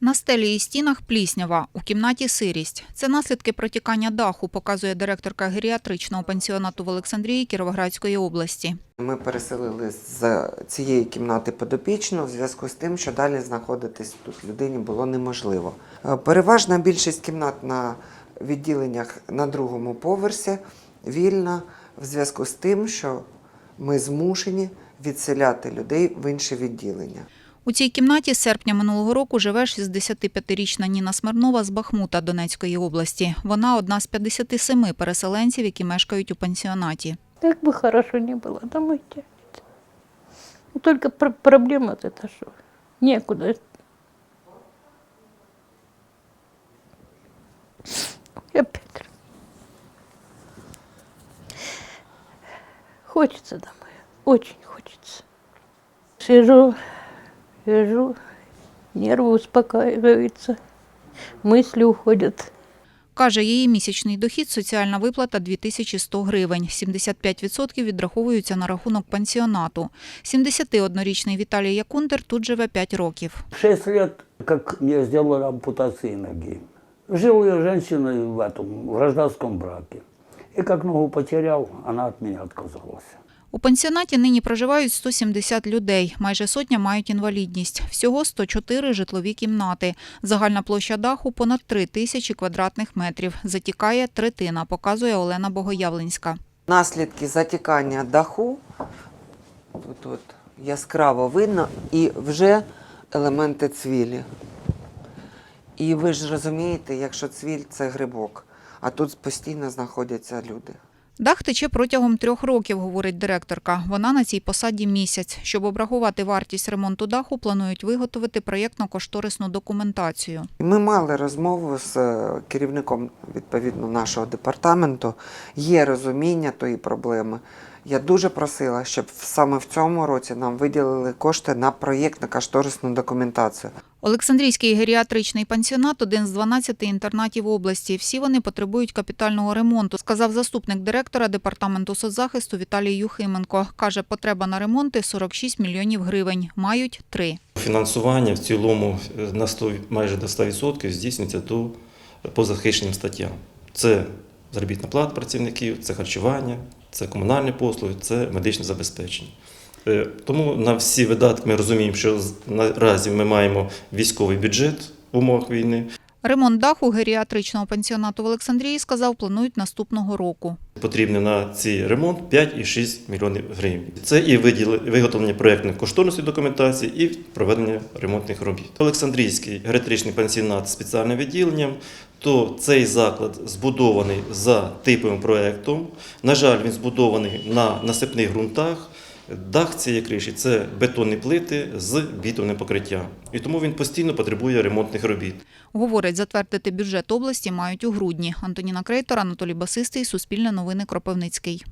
На стелі і стінах пліснява, у кімнаті сирість. Це наслідки протікання даху, показує директорка геріатричного пансіонату в Олександрії Кіровоградської області. Ми переселили з цієї кімнати подопічну в зв'язку з тим, що далі знаходитись тут людині було неможливо. Е, Переважна більшість кімнат на відділеннях на другому поверсі вільна в зв'язку з тим, що ми змушені відселяти людей в інші відділення. У цій кімнаті з серпня минулого року живе 65-річна Ніна Смирнова з Бахмута Донецької області. Вона одна з 57 переселенців, які мешкають у пансіонаті. Как бы хорошо не было, домой тянет. Ну, Только пр- проблема вот это что, некуда. И Опять. Хочется домой, очень хочется. Сижу, сижу, нервы успокаиваются, мысли уходят. Каже, її місячний дохід – соціальна виплата 2100 гривень. 75% відраховуються на рахунок пансіонату. 71-річний Віталій Якундер тут живе 5 років. Шесть лет, как мне сделали ампутацию ноги. Жил я с женщиной в этом, в гражданском браке. И как ногу потерял, она от меня отказалась. У пансіонаті нині проживають 170 людей, майже сотня мають інвалідність. Всього 104 житлові кімнати. Загальна площа даху – понад 3 тисячі квадратних метрів. Затікає третина, показує Олена Богоявленська. Наслідки затікання даху тут от яскраво видно і вже елементи цвілі. І ви ж розумієте, якщо цвіль це грибок, а тут постійно знаходяться люди. Дах тече протягом трьох років, говорить директорка. Вона на цій посаді місяць. Щоб обрахувати вартість ремонту даху, планують виготовити проєктно-кошторисну документацію. Ми мали розмову з е, керівником відповідно нашого департаменту. Є розуміння тої проблеми. Я дуже просила, щоб саме в цьому році нам виділили кошти на проєктно-кошторисну документацію. Олександрійський геріатричний пансіонат – один з 12 інтернатів області. Всі вони потребують капітального ремонту, сказав заступник директора департаменту соцзахисту Віталій Юхименко. Каже, потреба на ремонти – 46 мільйонів гривень. Мають три. Фінансування в цілому е, на 100, майже до 100% здійснюється до по захищеним статтям. Це заробітна плата працівників, це харчування, це комунальні послуги, це медичне забезпечення. Е, Тому на всі видатки ми розуміємо, що наразі ми маємо військовий бюджет в умовах війни. Ремонт даху геріатричного пансіонату в Олександрії, сказав, планують наступного року. Потрібно на цей ремонт 5,6 мільйонів гривень. Це і виготовлення проєктної кошторисної документації, і проведення ремонтних робіт. Олександрійський гереатричний пансіонат з спеціальним відділенням, то цей заклад збудований за типовим проєктом. На жаль, він збудований на насипних ґрунтах. Дах цієї криші це бетонні плити з бітовним покриттям. І тому він постійно потребує ремонтних робіт. Говорять, затвердити бюджет області мають у грудні. Антоніна Крейтор, Анатолій Басистий, Суспільне новини, Кропивницький.